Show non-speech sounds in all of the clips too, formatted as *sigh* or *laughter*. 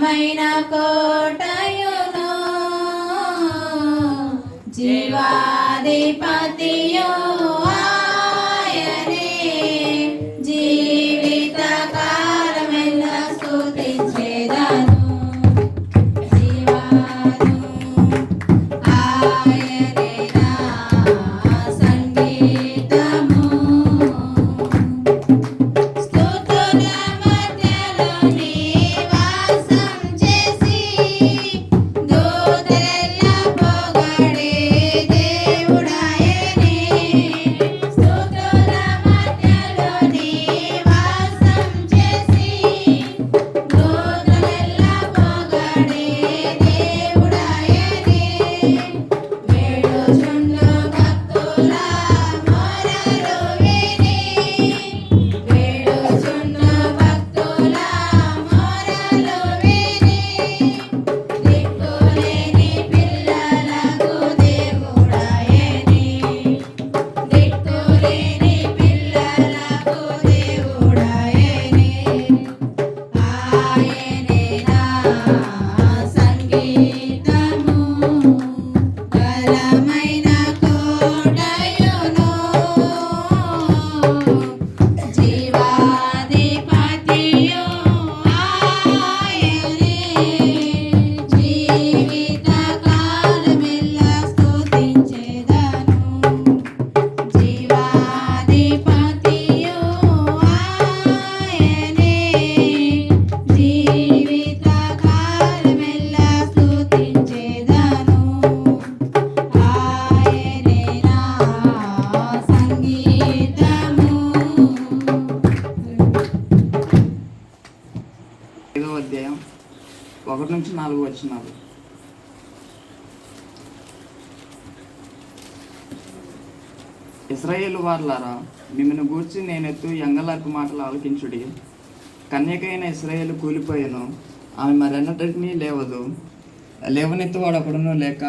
బలమైన కోటయును జీవాధిపతియో నాలుగు వచ్చినారు ఇస్రాయేల్ వార్లారా మిమ్మల్ని గూర్చి నేనెత్తు ఎంగలార్పు మాటలు ఆలకించుడి. కన్యకైన ఇస్రాయేల్ కూలిపోయాను. ఆమె మరెన్నటినీ లేవదు. లేవనెత్తు వాడు లేక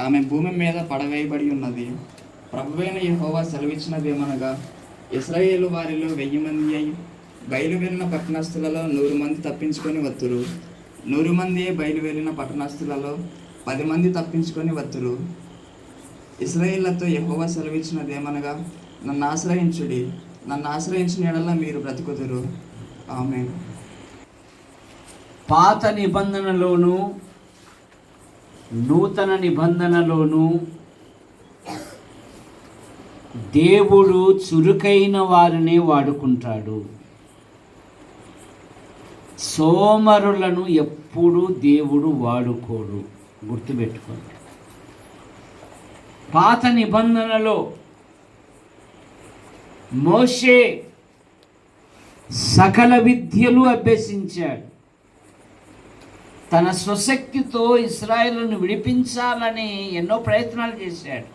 ఆమె భూమి మీద పడవేయబడి ఉన్నది. ప్రభువైన యెహోవా సెలవిచ్చినదేమనగా ఇస్రాయేలు వారిలో వెయ్యి మంది అయి బయలువెళ్ళిన పట్టణస్థులలో నూరు మంది తప్పించుకొని వత్తురు. నూరు మంది బయలువెళ్ళిన పట్టణస్థులలో పది మంది తప్పించుకొని వత్తురు. ఇస్రాయిళ్ళతో యెహోవా సెలవిచ్చినదేమనగా నన్ను ఆశ్రయించుడి నన్ను ఆశ్రయించిన ఎడల మీరు బ్రతుకుదురు. ఆమె పాత నిబంధనలోను నూతన నిబంధనలోను దేవుడు చురుకైన వారిని వాడుకుంటాడు. సోమరులను ఎప్పుడూ దేవుడు వాడుకోడు. గుర్తుపెట్టుకోండి. పాత నిబంధనలో మోషే సకల విద్యలు అభ్యసించాడు. తన స్వశక్తితో ఇస్రాయేలును విడిపించాలని ఎన్నో ప్రయత్నాలు చేశాడు.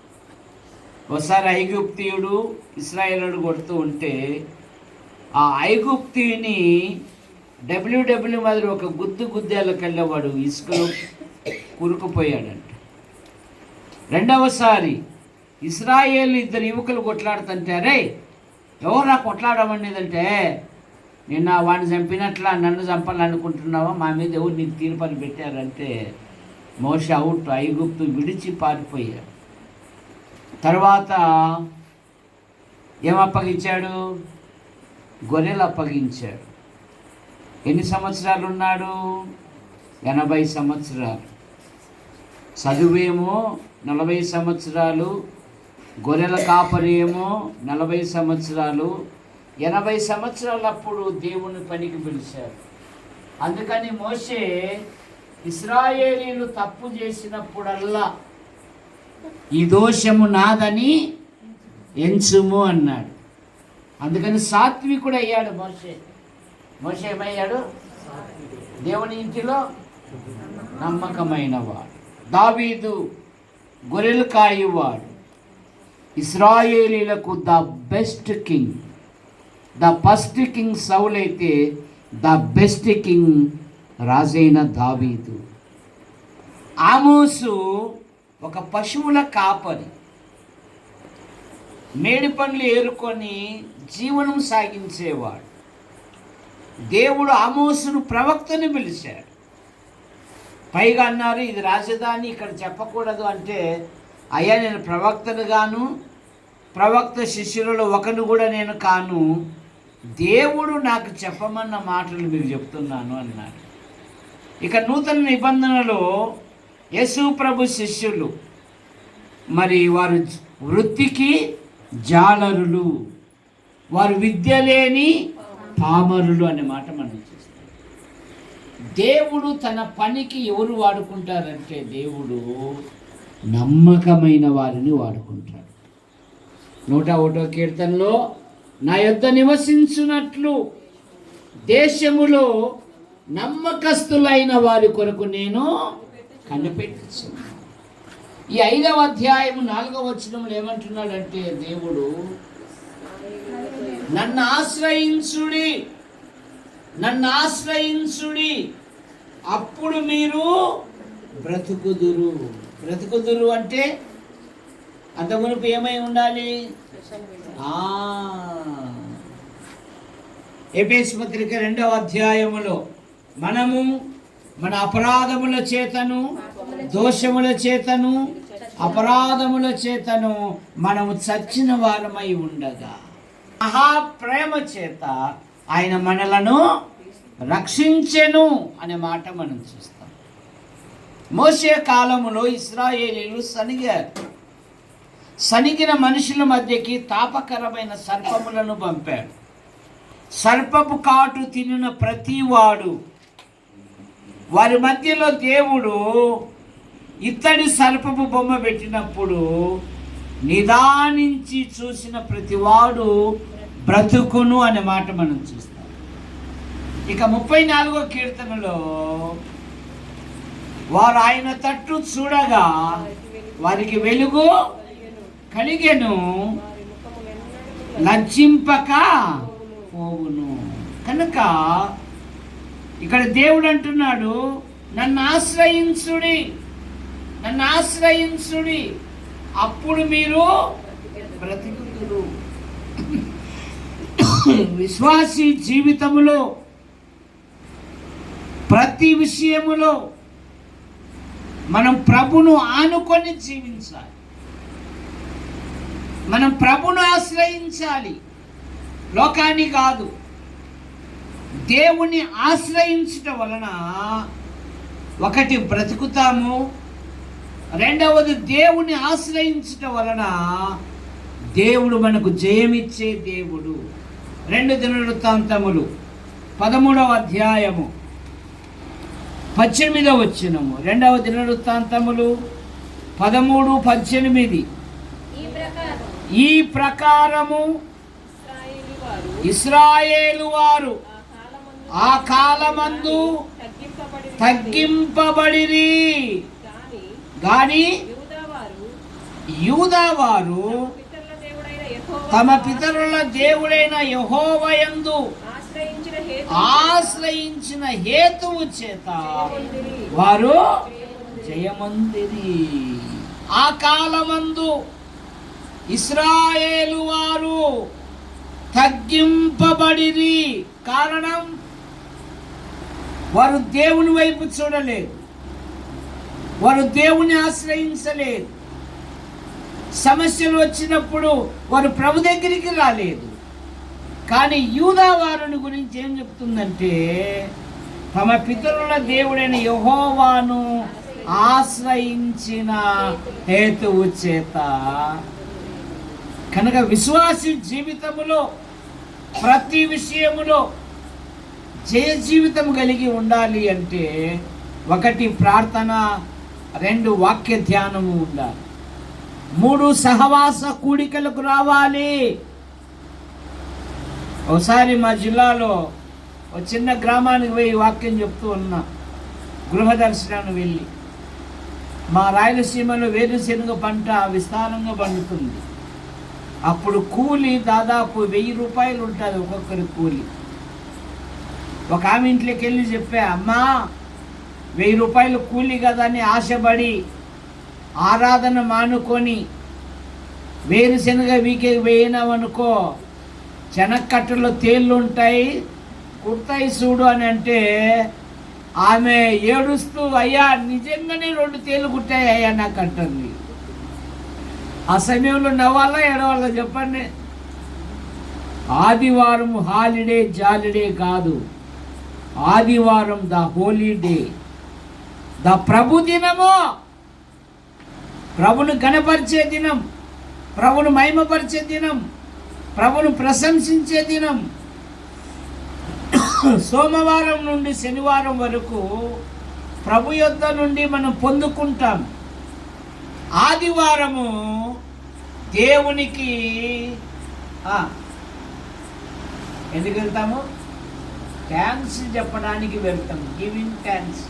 ఒకసారి ఐగుప్తియుడు ఇస్రాయేలుడు కొడుతూ ఉంటే ఆ ఐగుప్తిని డబ్ల్యూడబ్ల్యూ మాదిరి ఒక గుద్దు గుద్దేళ్ళకి వెళ్ళేవాడు ఇసుకలో కురుకుపోయాడంట. రెండవసారి ఇస్రాయేల్ ఇద్దరు యువకులు కొట్లాడుతుంటే అరే ఎవరా కొట్లాడమనేదంటే నిన్న వాడిని చంపినట్లా నన్ను చంపాలనుకుంటున్నావా? మా మీద ఎవరు నీకు తీర్పని పెట్టారంటే మోష అవుట్ ఐగుప్తు విడిచి పారిపోయాడు. తర్వాత ఏం అప్పగించాడు? గొర్రెలు అప్పగించాడు. ఎన్ని సంవత్సరాలు ఉన్నాడు ఎనభై సంవత్సరాలు. చదువేమో నలభై సంవత్సరాలు గొర్రెల కాపరేమో నలభై సంవత్సరాలు. ఎనభై సంవత్సరాలప్పుడు దేవుని పనికి పిలిచారు. అందుకని మోషే ఇస్రాయేలీలు తప్పు చేసినప్పుడల్లా ఈ దోషము నాదని ఎంచుము అన్నాడు. అందుకని సాత్వికుడు అయ్యాడు మోషే. మోసేమయ్యాడు దేవుని ఇంటిలో నమ్మకమైన వాడు దావీదు గొర్రెలు కాయువాడు. ఇస్రాయేలీలకు the best king. The first king Saul అయితే ద బెస్ట్ కింగ్ రాజైన దావీదు. ఆమోసు ఒక పశువుల కాపరి. మేడి పండ్లు ఏరుకొని జీవనం సాగించేవాడు. దేవుడు ఆమోసును ప్రవక్తని పిలిచాడు. పైగా అన్నారు ఇది రాజధాని ఇక్కడ చెప్పకూడదు అంటే అయ్యా నేను ప్రవక్తను గాను ప్రవక్త శిష్యులలో ఒకను కూడా నేను కాను. దేవుడు నాకు చెప్పమన్న మాటలు మీకు చెప్తున్నాను అన్నాడు. ఇక నూతన నిబంధనలో యేసు ప్రభు శిష్యులు మరి వారు వృత్తికి జాలరులు. వారు విద్య లేని పామరులు అనే మాట మనం చూస్తాం దేవుడు తన పనికి ఎవరు వాడుకుంటారంటే దేవుడు నమ్మకమైన వారిని వాడుకుంటాడు. నూట ఒకటో కీర్తనలో నా యొద్ద నివసించున్నట్లు దేశములో నమ్మకస్తులైన వారి కొరకు నేను కనిపెట్టుచున్నాను. ఈ ఐదవ అధ్యాయము నాలుగవ వచనంలో ఏమంటున్నాడంటే దేవుడు నన్ను ఆశ్రయించుడి నన్ను ఆశ్రయించుడి అప్పుడు మీరు బ్రతుకుదురు. బ్రతుకుదురు అంటే అంత మునుపు ఏమై ఉండాలి? ఆ. పత్రిక రెండవ అధ్యాయములో మనము మన అపరాధముల చేతను దోషముల చేతను అపరాధముల చేతను మనము చచ్చిన వారమై ఉండగా. మహాప్రేమ చేత ఆయన మనలను రక్షించెను అనే మాట మనం చూస్తాం. మోసే కాలములో ఇస్రాయేలీలు సనిగారు. సనిగిన మనుషుల మధ్యకి తాపకరమైన సర్పములను పంపాడు. సర్పపు కాటు తినిన ప్రతివాడు. వారి మధ్యలో దేవుడు ఇత్తడి సర్పపు బొమ్మ పెట్టినప్పుడు నిదానించి చూసిన ప్రతివాడు బ్రతుకును అనే మాట మనం చూస్తాం. ఇక ముప్పై నాలుగో కీర్తనలో వారు ఆయన తట్టు చూడగా వారికి వెలుగు కలిగెను లజ్జింపక పోవును. కనుక ఇక్కడ దేవుడు అంటున్నాడు నన్ను ఆశ్రయించుడి నన్ను ఆశ్రయించుడి అప్పుడు మీరు బ్రతుకుతురు *coughs* విశ్వాసి జీవితములో ప్రతి విషయములో మనం ప్రభును ఆనుకొని జీవించాలి. మనం ప్రభును ఆశ్రయించాలి. లోకాన్ని కాదు దేవుని ఆశ్రయించటం వలన ఒకటి బ్రతుకుతాము రెండవది దేవుని ఆశ్రయించటం వలన దేవుడు మనకు జయమిచ్చే దేవుడు. రెండు దినవృత్తాంతములు. పదమూడవ అధ్యాయము. పద్దెనిమిదవ వచ్చినము రెండవ దినవృత్తాంతములు. పదమూడు పద్దెనిమిది. ఈ ప్రకారం ఈ ప్రకారము ఇస్రాయేలు వారు ఆ కాలమందు తగ్గింపబడిరి. కానీ గాని యూదా వారు యూదా వారు పితరుల దేవుడైన యెహోవా తమ పితరుల దేవుడైన యహోవయందు ఆశ్రయించిన హేతు ఆశ్రయించిన హేతువు చేత. వారు జయమందిరి ఆ కాలమందు ఇస్రాయేలు వారు తగ్గింపబడిరి. కారణం వారు దేవుని వైపు చూడలేదు. వారు దేవుని ఆశ్రయించలేదు. సమస్యలు వచ్చినప్పుడు వారు ప్రభు దగ్గరికి రాలేదు. కానీ యూదా వారిని గురించి ఏం చెప్తుందంటే తమ పితరుల దేవుడైన యహోవాను ఆశ్రయించిన హేతువు చేత కనుక విశ్వాసి జీవితములో ప్రతి విషయములో జయ జీవితం కలిగి ఉండాలి అంటే ఒకటి ప్రార్థన రెండు వాక్య ధ్యానము ఉండాలి. మూడు సహవాస కూడికలకు రావాలి. ఒకసారి మా జిల్లాలో ఒక చిన్న గ్రామానికి పోయి వాక్యం చెప్తూ ఉన్నా గృహదర్శనానికి వెళ్ళి మా రాయలసీమలో వేరుశెనగ పంట విస్తారంగా పండుతుంది. అప్పుడు కూలి దాదాపు వెయ్యి రూపాయలు ఉంటుంది ఒక్కొక్కరి కూలి. ఒక ఆమె ఇంట్లోకి వెళ్ళి చెప్పా అమ్మా వెయ్యి రూపాయలు కూలి కదా అని ఆశపడి ఆరాధన మానుకొని వేరుశనగ వీకే వేయినామనుకో చెనక్కట్టలో తేళ్ళు ఉంటాయి కుడతాయి చూడు అని అంటే ఆమె ఏడుస్తూ అయ్యా నిజంగానే రెండు తేలు కుట్టాయి అయ్యా నాకు అంటుంది. ఆ సమయంలో నవ్వాలా ఏడవాలా చెప్పండి. ఆదివారం హాలిడే జాలిడే కాదు. ఆదివారం ద హోలీ డే. ద ప్రభు దినము ప్రభును గణపరిచే దినం ప్రభును మహిమపరిచే దినం ప్రభును ప్రశంసించే దినం. సోమవారం నుండి శనివారం వరకు ప్రభు యొద్ద నుండి మనం పొందుకుంటాం. ఆదివారము దేవునికి ఎందుకు వెళ్తాము? థ్యాంక్స్ చెప్పడానికి వెళ్తాం గివింగ్ థ్యాంక్స్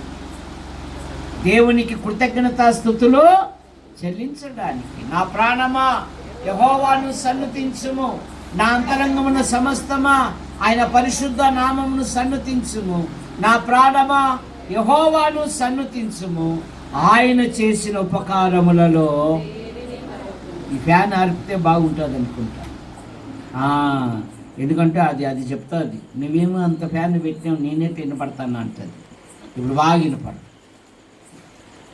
దేవునికి కృతజ్ఞతాస్థుతులు చెల్లించడానికి. నా ప్రాణమా యహోవాను సన్నతించుము. నా అంతరంగమున సమస్తమా ఆయన పరిశుద్ధ నామమును సన్నతించుము. నా ప్రాణమా యహోవాను సన్నతించుము. ఆయన చేసిన ఉపకారములలో ఈ ఫ్యాన్ ఆర్పితే బాగుంటుంది అనుకుంటా ఎందుకంటే అది అది చెప్తుంది. నువ్వేమో అంత ఫ్యాన్ పెట్టినావు నేనే తినపడతాను అంటది. ఇప్పుడు బాగా వినపడదు.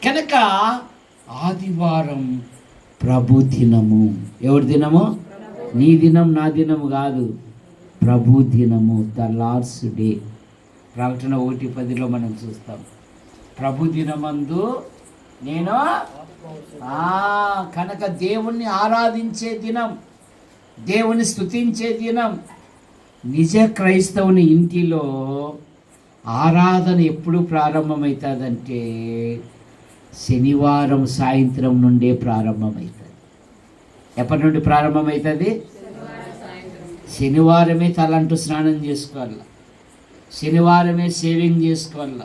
కనుక ఆదివారం ప్రభు దినము. ఎవరి దినము? నీ దినం నా దినము కాదు. ప్రభు దినము ద లార్డ్స్ డే. ప్రకటన ఒకటి పదిలో మనం చూస్తాం. ప్రభు దినమందు నేను ఆ, కనుక దేవుణ్ణి ఆరాధించే దినం దేవుని స్తుతించే దినం నిజ క్రైస్తవుని ఇంటిలో ఆరాధన ఎప్పుడు ప్రారంభమవుతుందంటే శనివారం సాయంత్రం నుండే ప్రారంభమవుతుంది ఎప్పటి నుండి ప్రారంభమవుతుంది శనివారమే తలంటూ స్నానం చేసుకోవాలి. శనివారమే షేవింగ్ చేసుకోవాల.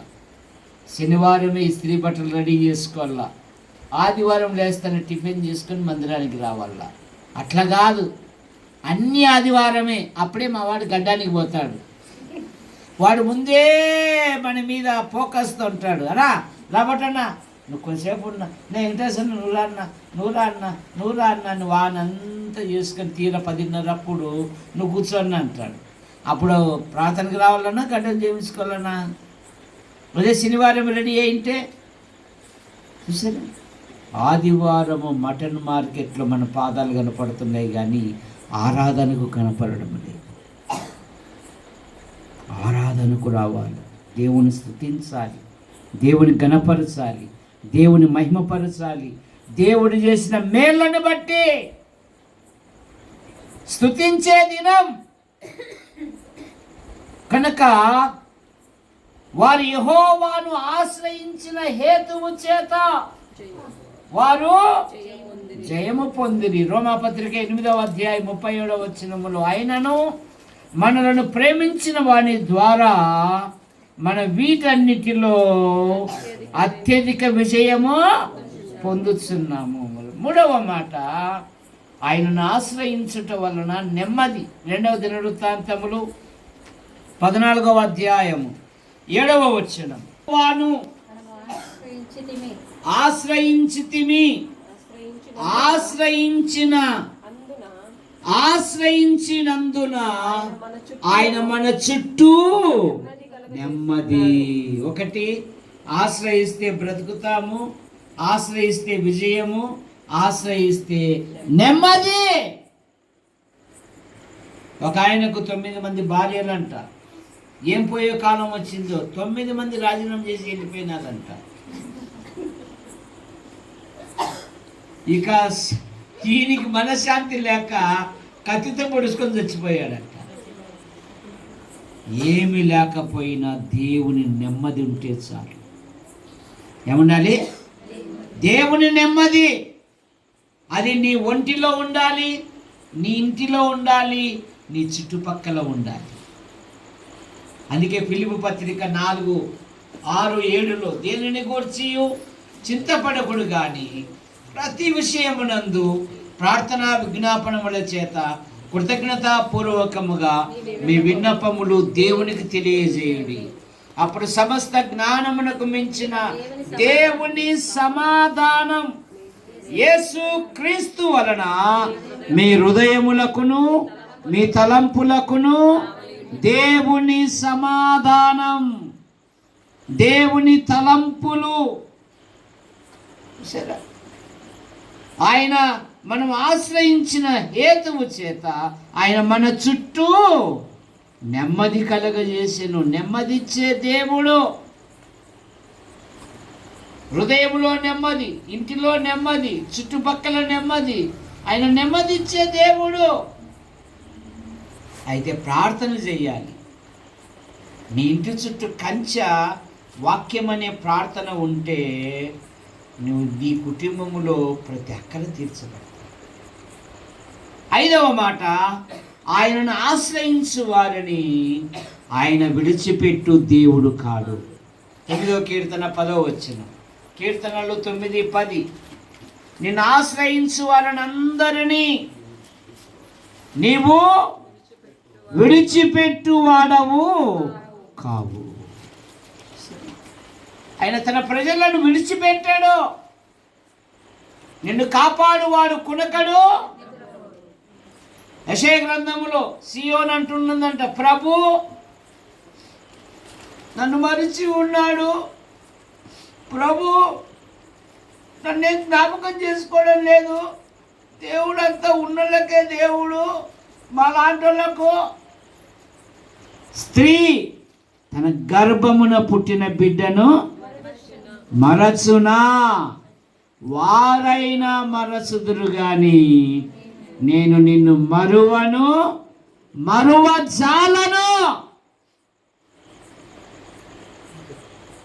శనివారమే ఇస్త్రీ బట్టలు రెడీ చేసుకోవాలా. ఆదివారం లేస్తానే టిఫిన్ చేసుకొని మందిరానికి రావాలా. అట్లా కాదు. అన్ని ఆదివారమే. అప్పుడే మా వాడు గడ్డానికి పోతాడు. వాడు ముందే మన మీద ఫోకస్తో ఉంటాడు. అరా రాబట్టన్నా. నువ్వు కొంచెంసేపు ఉన్నా. నేను వెంకటేశ్వర నువ్వు రా నువ్వు రా అన్న నువ్వు అన్న నువ్వు వానంతా చేసుకొని తీర పదిన్నర అప్పుడు నువ్వు కూర్చోన్న అంటాడు. అప్పుడు ప్రార్థనకి రావాలన్నా గడ్డం చేయించుకోవాలన్నా. అదే శనివారం రెడీ అయింటే చూసారా? ఆదివారము మటన్ మార్కెట్లో మన పాదాలు కనపడుతున్నాయి కానీ ఆరాధనకు కనపడడం లేదు. ఆరాధనకు రావాలి. దేవుని స్థుతించాలి. దేవుని గణపరచాలి. దేవుని మహిమపరచాలి. దేవుడు చేసిన మేళ్ళను బట్టి స్థుతించే దినం. కనుక వారు యహోవాను ఆశ్రయించిన హేతువు చేత వారు జయము పొందిరి. రోమాపత్రిక ఎనిమిదవ అధ్యాయం ముప్పై ఏడవ వచ్చినములు ఆయనను మనలను ప్రేమించిన వాని ద్వారా మన వీటన్నిటిలో అత్యధిక విజయము పొందుతున్నాము మూడవ మాట ఆయనను ఆశ్రయించుట వలన నెమ్మది. రెండవ దినవృత్తాంతములు పద్నాలుగవ అధ్యాయము. ఏడవ వచనం. వాను ఆశ్రయించితిమి. ఆశ్రయించిన ఆశ్రయించినందున ఆయన మన చుట్టూ నెమ్మది. ఒకటి ఆశ్రయిస్తే బ్రతుకుతాము ఆశ్రయిస్తే విజయము ఆశ్రయిస్తే నెమ్మది. ఒక ఆయనకు తొమ్మిది మంది భార్యలంట. ఏం పోయే కాలం వచ్చిందో? తొమ్మిది మంది రాజీనామా చేసి వెళ్ళిపోయినారంట. ఇక దీనికి ఈయనకి మనశ్శాంతి లేక కత్తితో పొడుచుకొని చచ్చిపోయాడంట. ఏమి లేకపోయినా దేవుని నెమ్మది ఉంటే చాలు. ఏముండాలి? దేవుని నెమ్మది. అది నీ ఒంటిలో ఉండాలి నీ ఇంటిలో ఉండాలి నీ చుట్టుపక్కల ఉండాలి. అందుకే పిలుపు పత్రిక నాలుగు ఆరు ఏడులో దేనిని గూర్చి చింతపడకుడు కానీ ప్రతి విషయమునందు ప్రార్థనా విజ్ఞాపనముల చేత కృతజ్ఞతాపూర్వకముగా మీ విన్నపములు దేవునికి తెలియజేయండి. అప్పుడు సమస్త జ్ఞానమునకు మించిన దేవుని సమాధానం యేసు క్రీస్తు వలన మీ హృదయములకును మీ తలంపులకును దేవుని సమాధానం దేవుని తలంపులు. ఆయన మనం ఆశ్రయించిన హేతువు చేత ఆయన మన చుట్టూ నెమ్మది కలగజేసెను. నెమ్మదిచ్చే దేవుడు. హృదయంలో నెమ్మది ఇంటిలో నెమ్మది చుట్టుపక్కల నెమ్మది. ఆయన నెమ్మదిచ్చే దేవుడు. అయితే ప్రార్థన చేయాలి. నీ ఇంటి చుట్టూ కంచె వాక్యం అనే ప్రార్థన ఉంటే నువ్వు నీ కుటుంబంలో ప్రతి అక్కర తీర్చబడతావు. ఐదవ మాట ఆయనను ఆశ్రయించు వారిని ఆయన విడిచిపెట్టు దేవుడు కాడు. తొమ్మిదో కీర్తన పదో వచ్చిన కీర్తనలు తొమ్మిది పది. నిన్ను ఆశ్రయించు వారిని అందరినీ నీవు విడిచిపెట్టు వాడవు కావు. ఆయన తన ప్రజలను విడిచిపెట్టాడు. నిన్ను కాపాడువాడు కునకడు. యశే గ్రంథములో సియోన్ అంటున్నదంట ప్రభు నన్ను మరిచి ఉన్నాడు. ప్రభు నన్ను జ్ఞాపకం చేసుకోవడం లేదు. దేవుడు అంతా ఉన్నోళ్ళకే దేవుడు. మా లాంటోళ్ళకు స్త్రీ తన గర్భమున పుట్టిన బిడ్డను మరచునా? వారైనా మరచుదురు కానీ నేను నిన్ను మరువను మరువజాలను.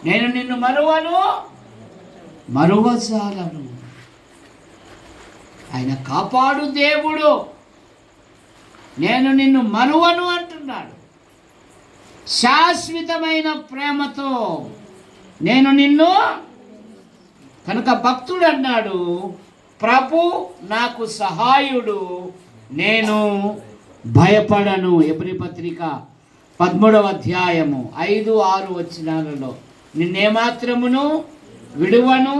నేను నిన్ను మరువను మరువజాలను. ఆయన కాపాడు దేవుడు. నేను నిన్ను మరువను అంటున్నాడు. శాశ్వతమైన ప్రేమతో నేను నిన్ను కనుక భక్తుడు అన్నాడు ప్రభు నాకు సహాయుడు నేను భయపడను. ఎబ్రి పత్రిక పదమూడవ అధ్యాయము ఐదు ఆరు వచ్చినాలలో నిన్నేమాత్రమును విడువను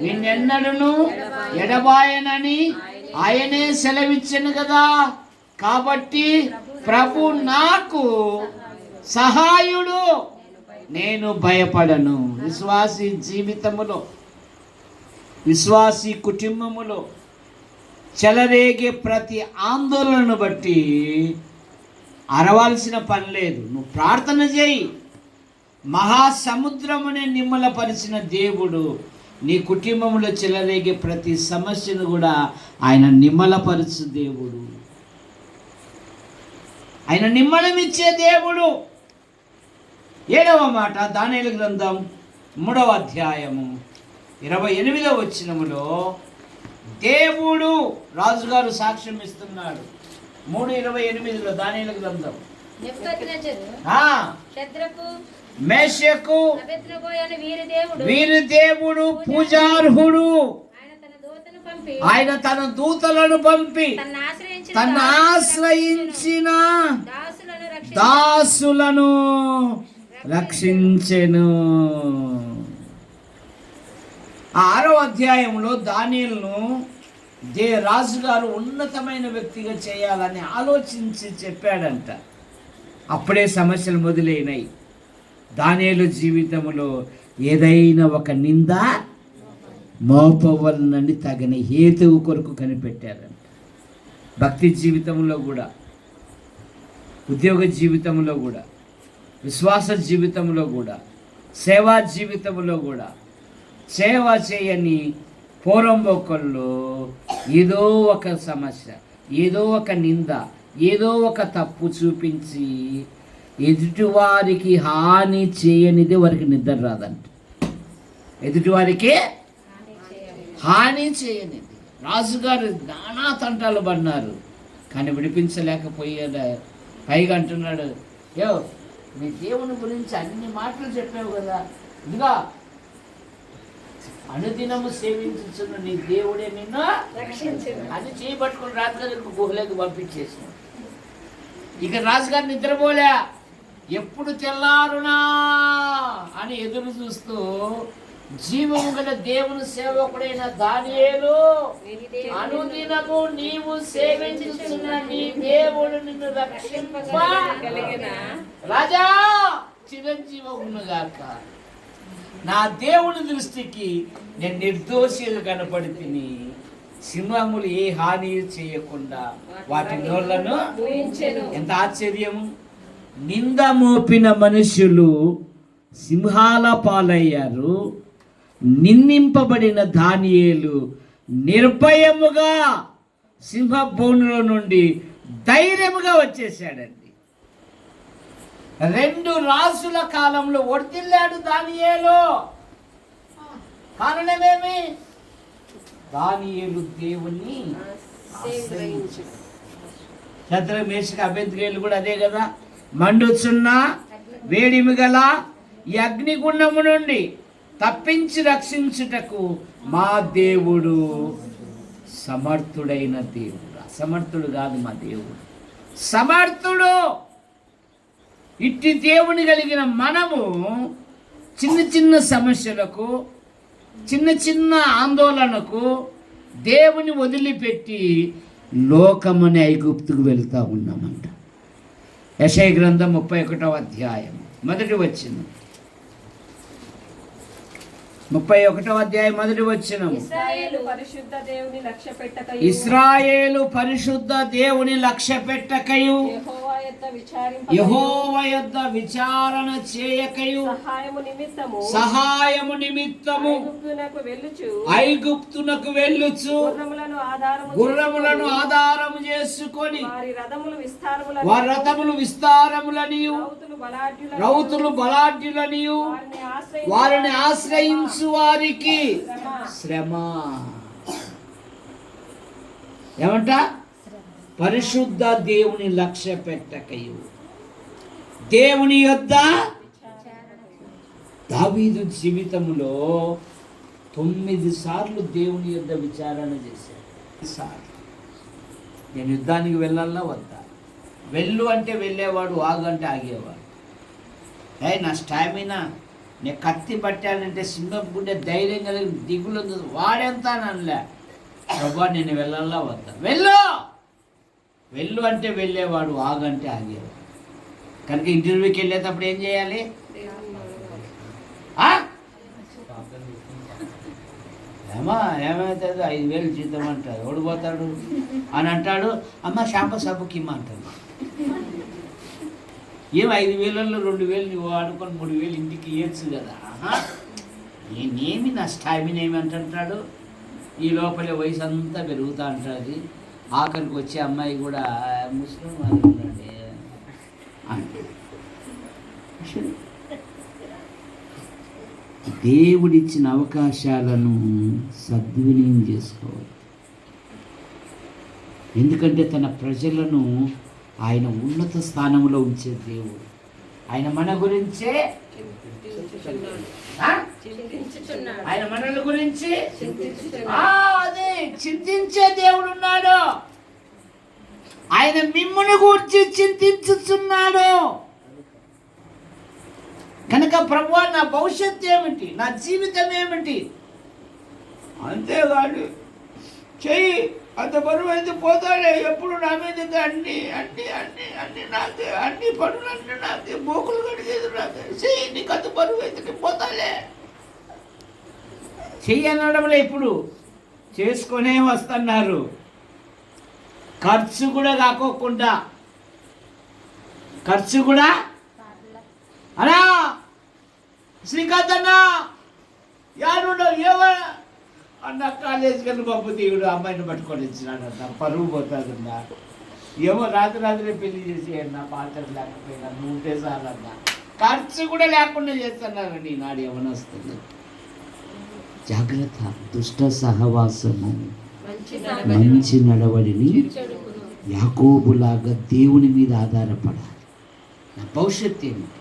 నిన్నెన్నడును ఎడబాయనని ఆయనే సెలవిచ్చను కదా. కాబట్టి ప్రభు నాకు సహాయుడు నేను భయపడను. విశ్వాసి జీవితములో విశ్వాసి కుటుంబములో చెలరేగే ప్రతి ఆందోళనను బట్టి అరవాల్సిన పని లేదు. నువ్వు ప్రార్థన చేయి. మహాసముద్రమునే నిమ్మలపరిచిన దేవుడు నీ కుటుంబంలో చెలరేగే ప్రతి సమస్యను కూడా ఆయన నిమ్మలపరచు దేవుడు. ఆయన నిమ్మలమిచ్చే దేవుడు. ఏడవ మాట దానేల గ్రంథం మూడవ అధ్యాయము. ఇరవై ఎనిమిదవ వచ్చినములో దేవుడు రాజుగారు సాక్ష్యం ఇస్తున్నాడు. మూడు ఇరవై ఎనిమిదిలో దానిల గ్రంథం. మేషకు వీరి దేవుడు పూజార్హుడు ఆయన తన దూతను పంపి ఆయన తన దూతలను పంపి తన ఆశ్రయించిన దాసులను రక్షించెను. ఆరో అధ్యాయంలో దానిలను దే రాజుగారు ఉన్నతమైన వ్యక్తిగా చేయాలని ఆలోచించి చెప్పాడంట. అప్పుడే సమస్యలు మొదలైనాయి. దానియేలు జీవితంలో ఏదైనా ఒక నింద మోపవలనని తగిన హేతువు కొరకు కనిపెట్టారంట. భక్తి జీవితంలో కూడా ఉద్యోగ జీవితంలో కూడా విశ్వాస జీవితంలో కూడా సేవా జీవితంలో కూడా సేవ చేయని పోరంబొక్కల్లో ఏదో ఒక సమస్య ఏదో ఒక నింద ఏదో ఒక తప్పు చూపించి ఎదుటివారికి హాని చేయనిదే వారికి నిద్ర రాదంట. ఎదుటివారికి హాని చేయనిది. రాజుగారు నానా తంటాలు పడినారు కానీ విడిపించలేకపోయాడు. పైగా అంటున్నాడు యో మీ దేవుని గురించి అన్ని మాటలు చెప్పావు కదా. ఇదిగా అనుదినము సేవించుచున్న నీ దేవుడే నిన్ను. అది చేయబట్టుకుని రాజుగారికి గుహలోకి పంపించేసిన ఇక రాజుగారు నిద్రపోలే. ఎప్పుడు తెల్లారునా అని ఎదురు చూస్తూ జీవము గల దేవుని సేవకుడైన దానియేలు అనుదినము నీవు సేవించుచున్న నీ దేవుడు నిన్ను రక్షింప రాజా చిరంజీవమునుగాక నా దేవుని దృష్టికి నేను నిర్దోషిగా కనపడి తిని సింహములు ఏ హాని చేయకుండా వాటి నోళ్ళను ఎంత ఆశ్చర్యము. నింద మోపిన మనుషులు సింహాల పాలయ్యారు. నిందింపబడిన దానియేలు నిర్భయముగా సింహ బోనులో నుండి ధైర్యముగా వచ్చేసాడండి రెండు రాసుల కాలంలో వర్తిల్లాడు దానియేలు. కారణమేమి? దానియేలు దేవుణ్ణి శత్రు మేషక అభ్యంతరాలు కూడా అదే కదా. మండుచున్న వేడిమి గల ఈ అగ్నిగుండము నుండి తప్పించి రక్షించుటకు మా దేవుడు సమర్థుడైన దేవుడు. అసమర్థుడు కాదు మా దేవుడు. సమర్థుడు! ఇట్టి దేవుని కలిగిన మనము చిన్న చిన్న సమస్యలకు చిన్న చిన్న ఆందోళనకు దేవుని వదిలిపెట్టి లోకమని ఐగుప్తుకు వెళుతూ ఉన్నామంట. యశయ గ్రంథం ముప్పై ఒకటవ అధ్యాయం మొదటి వచ్చింది ముప్పై ఒకటవ అధ్యాయం మొదటి వచ్చిన ఇస్రాయేలు పరిశుద్ధ దేవుని లక్ష్య పెట్టకయు యెహోవా యొద్ద విచారణ చేయకయు. సహాయము నిమిత్తము. ఐగుప్తునకు వెళ్ళుచు. గుర్రములను ఆధారము చేసుకొని. వారి రథములు విస్తారములనియు. రౌతులు బలాఢ్యులనియు. వారిని ఆశ్రయించి. వారికి శ్రమ. ఏమంట? పరిశుద్ధ దేవుని లక్ష్య పెట్టకయు. దేవుని యొద్ద దావీదు జీవితంలో తొమ్మిది సార్లు దేవుని యొద్ద విచారణ చేశాడు. సార్లు. నేను యుద్ధానికి వెళ్ళాలా వద్దా? వెళ్ళు అంటే వెళ్ళేవాడు ఆగంటే ఆగేవాడు. ఏ నా స్టామినా? నేను కత్తి పట్టానంటే సింహం గుండె ధైర్యం కలిగి దిగులు వాడెంత అనలే. ప్రభా నేను వెళ్ళాలా? వద్దా? వెళ్ళు! వెళ్ళు అంటే వెళ్ళేవాడు ఆగంటే ఆగేవాడు. కనుక ఇంటర్వ్యూకి వెళ్ళేటప్పుడు ఏం చేయాలి? ఏమా ఏమవుతుంది ఐదు వేలు జీతం అంటాడు ఓడిపోతాడు అని అంటాడు. అమ్మ శాంప సబ్బుకి ఇమ్మ అంటాడు. ఏం ఐదు వేలలో రెండు వేలు నువ్వు వాడుకొని మూడు వేలు ఇంటికి ఇవ్వచ్చు కదా? నేనేమి నా స్టామినా ఏమి అంటుంటాడు? ఈ లోపలే వయసు అంతా పెరుగుతూ ఉంటుంది ఆఖరికి వచ్చే అమ్మాయి కూడా ముస్లిం వాళ్ళు ఉన్నాడే దేవుడిచ్చిన అవకాశాలను సద్వినియోగం చేసుకోవాలి ఎందుకంటే తన ప్రజలను ఆయన ఉన్నత స్థానంలో ఉంచే దేవుడు. ఆయన మన గురించే ఆయన మనల గురించి అదే చింతించే దేవుడు ఉన్నాడు. ఆయన మిమ్మును గూర్చి చింతించుచున్నాడు. కనుక ప్రభు నా భవిష్యత్తు ఏమిటి? నా జీవితం ఏమిటి? అంతేకాదు చెయ్యి. అంత బరువు అయితే పోతాడే? ఎప్పుడు నా మీద అన్ని అన్ని అన్ని అన్ని నాకే అన్ని పనులు అన్నీ నాకే మోకులు కడిగేది నాకే. చెయ్యి నీకు అంత బరువు అయితే పోతాలే? చెయ్యి ఇప్పుడు. చేసుకునే వస్తున్నారు. ఖర్చు కూడా కాకోకుండా. ఖర్చు కూడా? అలా శ్రీకాంత్ అన్న! యాడుండవు? ఏవ అన్న కాలేజీకి వెళ్ళి పంపు తీయుడు అమ్మాయిని పట్టుకొని ఇచ్చినాడంట పరువు పోతుందన్నా ఏమో రాత్రి రాత్రి పెళ్ళి చేసి అన్న పాత్ర లేకపోయినా నువ్వుంటే చాలన్న ఖర్చు కూడా లేకుండా చేస్తున్నారండి ఈనాడు ఏమనొస్తుంది జాగ్రత్త దుష్ట సహవాసము మంచి నడవడిని యాకోబులాగా దేవుని మీద ఆధారపడాలి. నా భవిష్యత్తు ఏమిటి?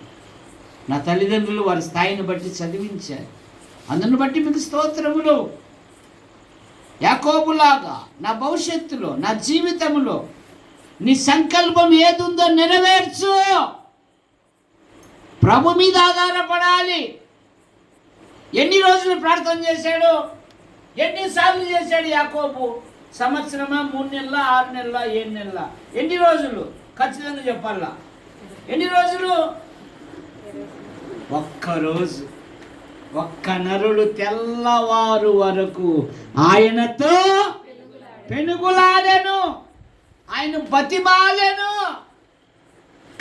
నా తల్లిదండ్రులు వారి స్థాయిని బట్టి చదివించారు. అందుని బట్టి మీకు స్తోత్రములు. యాకోబులాగా నా భవిష్యత్తులో నా జీవితంలో నీ సంకల్పం ఏదుందో నెరవేర్చు. ప్రభు మీద ఆధారపడాలి. ఎన్ని రోజులు ప్రార్థన చేశాడు? ఎన్నిసార్లు చేశాడు యాకోబు? సంవత్సరమా మూడు నెలల ఆరు నెలల ఏడు నెలల? ఎన్ని రోజులు? ఖచ్చితంగా చెప్పాలా? ఎన్ని రోజులు? ఒక్క రోజు. ఒక్క నరుడు తెల్లవారు వరకు ఆయనతో పెనుగులాడెను. ఆయన బతిమాలెను.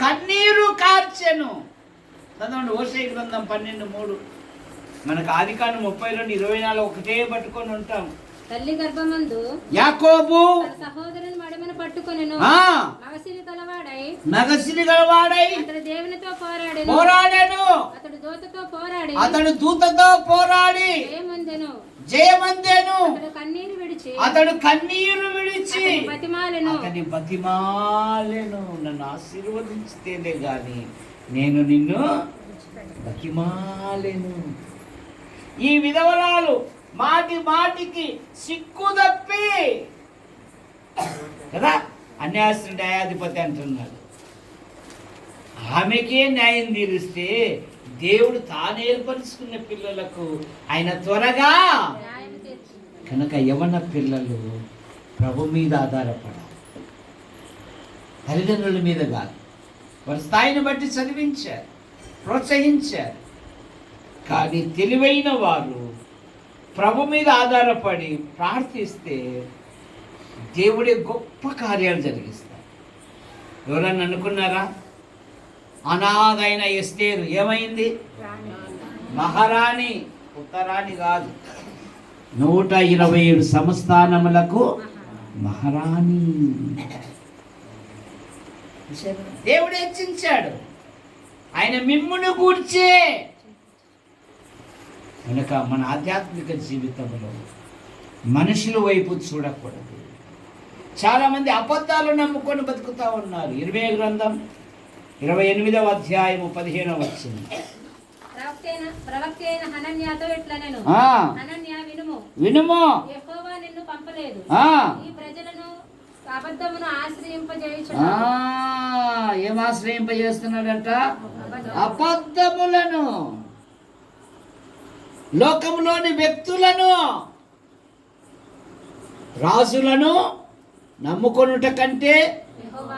కన్నీరు కార్చెను. చదవండి ఓసే గ్రంథం పన్నెండు మూడు. మనకు ఆదికాండ ముప్పై రెండు ఇరవై నాలుగు ఒకటే పట్టుకొని ఉంటాం. తల్లి గర్భమందు యాకోబు! సహోదరుని మడమను పట్టుకొనెను. మగసిరి కలవాడై నగసిరి గలవాడై అతడు దేవునితో పోరాడెను. పోరాడాను. అతడు దూతతో పోరాడి అతడు దూతతో పోరాడి జయమందెను. జయమందేను. అతడు కన్నీరు విడిచి అతడు కన్నీరు విడిచి బతిమాలెను. అతని బతిమాలెను. నన్ను ఆశీర్వదించితేనే గాని నేను నిన్ను బతిమాలెను. ఈ విధవరాలు మాటి మాటికి సిక్కు తప్పి. కదా? అన్యాసిన న్యాయాధిపతి అంటున్నాడు. ఆమెకే న్యాయం తీరిస్తే దేవుడు తాను ఏర్పరుచుకున్న పిల్లలకు ఆయన త్వరగా కనుక యవన పిల్లలు ప్రభు మీద ఆధారపడాలి. తల్లిదండ్రుల మీద కాదు. వారి స్థాయిని బట్టి చదివించారు ప్రోత్సహించారు. కానీ తెలివైన వారు ప్రభు మీద ఆధారపడి ప్రార్థిస్తే దేవుడే గొప్ప కార్యాలు జరిగిస్తారు. ఎవరన్నా అనుకున్నారా? అనాథైన ఎస్తేరు ఏమైంది? మహారాణి ఉత్తరాణి కాదు. నూట ఇరవై ఏడు సంస్థానములకు మహారాణి. దేవుడు హెచ్చించాడు. ఆయన మిమ్మును కూర్చే కనుక మన ఆధ్యాత్మిక జీవితంలో మనుషుల వైపు చూడకూడదు. చాలామంది అబద్ధాలు నమ్ముకొని బతుకుతా ఉన్నారు. ఇరవై గ్రంథం ఇరవై ఎనిమిదవ అధ్యాయము పదిహేనవ వచ్చింది వినుము. ఏం ఆశ్రయింపజేస్తున్నాడంట అబద్ధములను. లోకంలోని వ్యక్తులను రాజులను నమ్ముకొనుట కంటే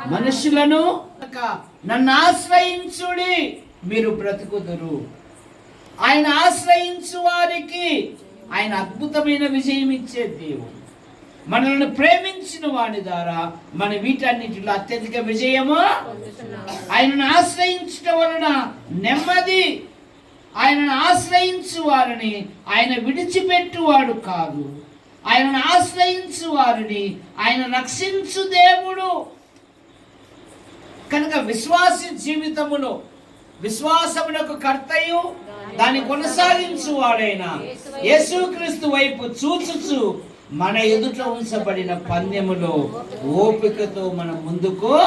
మనుషులను నన్ను ఆశ్రయించుడి మీరు బ్రతుకుదురు. ఆయన ఆశ్రయించు వారికి ఆయన అద్భుతమైన విజయం ఇచ్చే దేవుడు. మనల్ని ప్రేమించిన వాడి ద్వారా మన వీటన్నిటిలో అత్యధిక విజయము ఆయనను ఆశ్రయించడం వలన నెమ్మది ఆయనను ఆశ్రయించు వారిని ఆయన విడిచిపెట్టువాడు కాదు. ఆయనను ఆశ్రయించు వారిని ఆయన రక్షించు దేవుడు. కనుక విశ్వాసి జీవితములో విశ్వాసమునకు కర్తయు దాన్ని కొనసాగించు వాడైన యేసుక్రీస్తు వైపు చూచుచు మన ఎదుట ఉంచబడిన పందెములో ఓపికతో మనం ముందుకు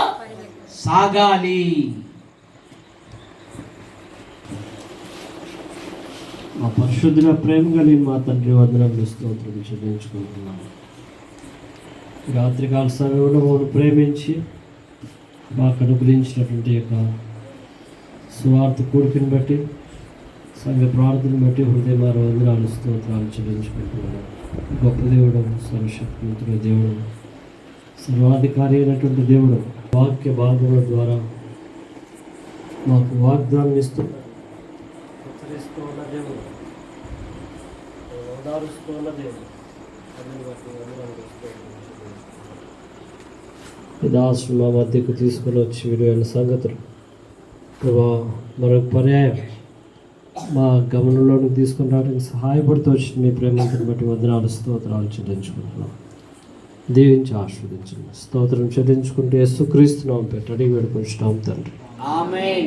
సాగాలి. మా పరిశుద్ధుల ప్రేమ నేను మా తండ్రి వందనములు స్తోత్రం చెల్లించుకుంటున్నాను రాత్రికాల సమయంలో మమ్మల్ని ప్రేమించి మాకు అనుగ్రహించినటువంటి యొక్క సువార్త కూడికని బట్టి సంఘ ప్రార్థన బట్టి హృదయమార వందనాలు స్తోత్రాలు చెల్లించుకుంటున్నాను గొప్ప దేవుడు సర్వశక్తివంతుడు దేవుడు సర్వాధికారి అయినటువంటి దేవుడు వాక్య భాగముల ద్వారా మాకు వాగ్దానం ఇస్తున్నాడు హెచ్చరిస్తూ ఉన్న దేవుడు ఓదారుస్తూ ఉన్న దేవుడు అందుని బట్టి వందనాలు స్తోత్రం. ఈ దాసుడు మా మధ్యకు తీసుకుని వచ్చి విలువైన సంగతులు. ప్రభా మరొక పర్యాయం. మా గమనంలోకి తీసుకుని రావడానికి సహాయపడుతూ వచ్చిన మీ ప్రేమను బట్టి వందనాలు స్తోత్రాలు చెల్లించుకుంటున్నాం. దీవించి ఆస్వాదించండి స్తోత్రం చెల్లించుకుంటూ యేసుక్రీస్తున్నాం పెట్టి అడిగి వేడుకుంటున్నాం తండ్రి. ఆమె